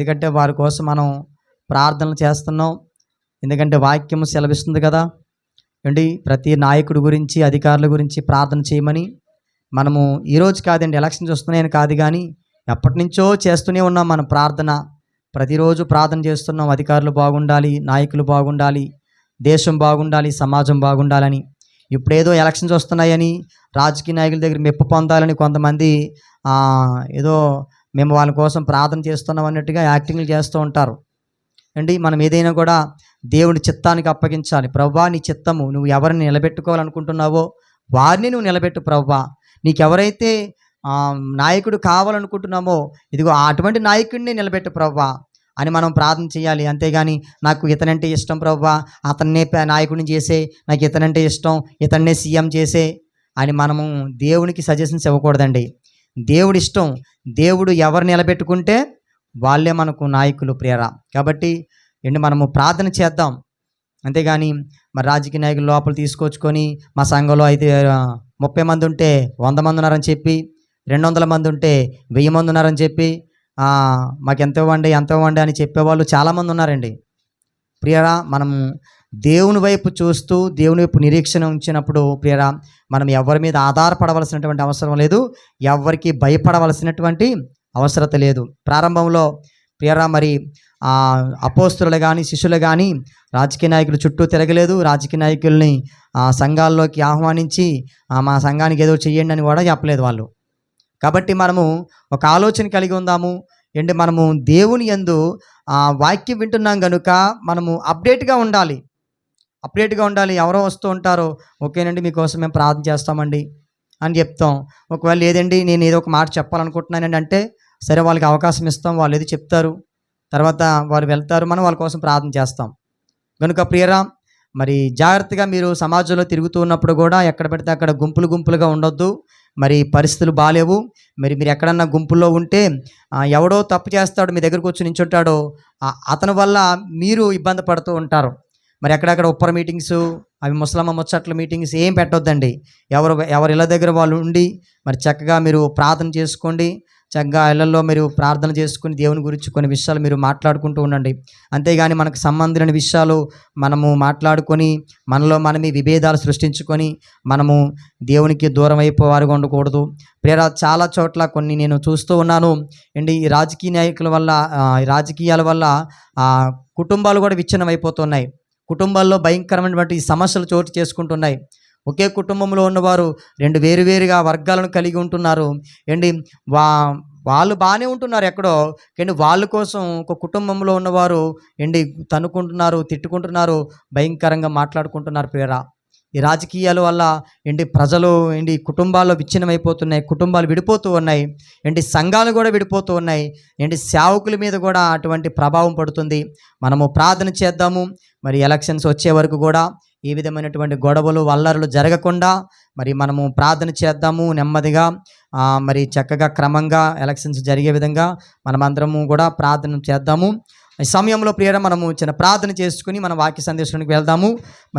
ఎందుకంటే వారి కోసం మనం ప్రార్థనలు చేస్తున్నాం. ఎందుకంటే వాక్యం సెలవిస్తుంది కదా. ఏంటి ప్రతి నాయకుడి గురించి అధికారుల గురించి ప్రార్థన చేయమని. మనము ఈరోజు కాదండి ఎలక్షన్స్ వస్తున్నాయని కాదు కానీ ఎప్పటి నుంచో చేస్తూనే ఉన్నాం మన ప్రార్థన. ప్రతిరోజు ప్రార్థన చేస్తున్నాం. అధికారులు బాగుండాలి నాయకులు బాగుండాలి దేశం బాగుండాలి సమాజం బాగుండాలని. ఇప్పుడేదో ఎలక్షన్స్ వస్తున్నాయని రాజకీయ నాయకుల దగ్గర మెప్పు పొందాలని కొంతమంది ఏదో మేము వాళ్ళ కోసం ప్రార్థన చేస్తున్నాం అన్నట్టుగా యాక్టింగ్లు చేస్తూ ఉంటారు. అండి మనం ఏదైనా కూడా దేవుని చిత్తానికి అప్పగించాలి. ప్రవ్వా నీ చిత్తము నువ్వు ఎవరిని నిలబెట్టుకోవాలనుకుంటున్నావో వారిని నువ్వు నిలబెట్టు ప్రవ్వా నీకెవరైతే నాయకుడు కావాలనుకుంటున్నామో ఇదిగో అటువంటి నాయకుడిని నిలబెట్టు ప్రవ్వా అని మనం ప్రార్థన చేయాలి. అంతేగాని నాకు ఇతనంటే ఇష్టం ప్రవ్వా అతన్నే నాయకుడిని చేసే నాకు ఇతనంటే ఇష్టం ఇతన్నే సీఎం చేసే అని మనము దేవునికి సజెషన్స్ ఇవ్వకూడదండి. దేవుడి ఇష్టం దేవుడు ఎవరు నిలబెట్టుకుంటే వాళ్ళే మనకు నాయకులు ప్రియర కాబట్టి ఏంటి మనము ప్రార్థన చేద్దాం. అంతేగాని మరి రాజకీయ నాయకులు లోపల తీసుకొచ్చుకొని మా సంఘంలో అయితే ముప్పై మంది ఉంటే వంద మంది ఉన్నారని చెప్పి రెండు వందల మంది ఉంటే వెయ్యి మంది ఉన్నారని చెప్పి మాకు ఎంత ఇవ్వండి ఎంత ఇవ్వండి అని చెప్పేవాళ్ళు చాలామంది ఉన్నారండి. ప్రియరా మనము దేవుని వైపు చూస్తూ దేవుని వైపు నిరీక్షణ ఉంచినప్పుడు ప్రియరా మనం ఎవరి మీద ఆధారపడవలసినటువంటి అవసరం లేదు ఎవరికి భయపడవలసినటువంటి అవసరత లేదు. ప్రారంభంలో ప్రియరా మరి అపోస్తులు కానీ శిష్యులు కానీ రాజకీయ నాయకులు చుట్టూ తిరగలేదు. రాజకీయ నాయకుల్ని ఆ, సంఘాల్లోకి ఆహ్వానించి మా సంఘానికి ఏదో చెయ్యండి అని కూడా చెప్పలేదు వాళ్ళు. కాబట్టి మనము ఒక ఆలోచన కలిగి ఉందాము. ఏంటి మనము దేవుని యందు వాక్యం వింటున్నాం కనుక మనము అప్డేట్గా ఉండాలి. అప్డేట్గా ఉండాలి. ఎవరో వస్తూ ఉంటారో. ఓకేనండి మీకోసం మేము ప్రార్థన చేస్తామండి అని చెప్తాం. ఒకవేళ లేదండి నేను ఏదో ఒక మాట చెప్పాలనుకుంటున్నానండి అంటే సరే వాళ్ళకి అవకాశం ఇస్తాం వాళ్ళు ఏది చెప్తారు. తర్వాత వారు వెళ్తారు మనం వాళ్ళ కోసం ప్రార్థన చేస్తాం. కనుక ప్రియరా మరి జాగ్రత్తగా మీరు సమాజంలో తిరుగుతూ ఉన్నప్పుడు కూడా ఎక్కడ పెడితే అక్కడ గుంపులు గుంపులుగా ఉండొద్దు. మరి పరిస్థితులు బాగాలేవు మరి మీరు ఎక్కడన్నా గుంపుల్లో ఉంటే ఎవడో తప్పు చేస్తాడు మీ దగ్గరకు వచ్చి నించుంటాడో అతని వల్ల మీరు ఇబ్బంది పడుతూ ఉంటారు. మరి ఎక్కడెక్కడ ఉప్పర మీటింగ్స్ అవి ముసలమ్మ ముచ్చట్ల మీటింగ్స్ ఏం పెట్టొద్దండి. ఎవరు ఎవరి ఇళ్ళ దగ్గర వాళ్ళు ఉండి మరి చక్కగా మీరు ప్రార్థన చేసుకోండి. చక్కగా ఇళ్ళలో మీరు ప్రార్థన చేసుకుని దేవుని గురించి కొన్ని విషయాలు మీరు మాట్లాడుకుంటూ ఉండండి. అంతేగాని మనకు సంబంధించిన విషయాలు మనము మాట్లాడుకొని మనలో మనమే విభేదాలు సృష్టించుకొని మనము దేవునికి దూరం అయిపోవారుగా ఉండకూడదు. ప్రేరా చాలా చోట్ల కొన్ని నేను చూస్తూ ఉన్నాను. అండి ఈ రాజకీయ నాయకుల వల్ల ఈ రాజకీయాల వల్ల కుటుంబాలు కూడా విచ్ఛిన్నం అయిపోతున్నాయి కుటుంబాల్లో భయంకరమైనటువంటి సమస్యలు చోటు చేసుకుంటున్నాయి. ఒకే కుటుంబంలో ఉన్నవారు రెండు వేరువేరుగా వర్గాలను కలిగి ఉంటున్నారు. ఏంటి? వా వాళ్ళు బాగానే ఉంటున్నారు ఎక్కడో కానీ వాళ్ళ కోసం ఒక కుటుంబంలో ఉన్నవారు ఏంటి? తనుకుంటున్నారు తిట్టుకుంటున్నారు భయంకరంగా మాట్లాడుకుంటున్నారు పేర ఈ రాజకీయాల వల్ల ఏంటి ప్రజలు ఏంటి కుటుంబాల్లో విచ్ఛిన్నమైపోతున్నాయి కుటుంబాలు విడిపోతూ ఉన్నాయి ఏంటి సంఘాలు కూడా విడిపోతూ ఉన్నాయి ఏంటి సేవకుల మీద కూడా అటువంటి ప్రభావం పడుతుంది. మనము ప్రార్థన చేద్దాము. మరి ఎలక్షన్స్ వచ్చే వరకు కూడా ఈ విధమైనటువంటి గొడవలు వల్లరులు జరగకుండా మరి మనము ప్రార్థన చేద్దాము నెమ్మదిగా. మరి చక్కగా క్రమంగా ఎలక్షన్స్ జరిగే విధంగా మనమందరము కూడా ప్రార్థన చేద్దాము. ఈ సమయంలో ప్రియర మనము చిన్న ప్రార్థన చేసుకుని మన వాక్య సందేశానికి వెళ్దాము. మరి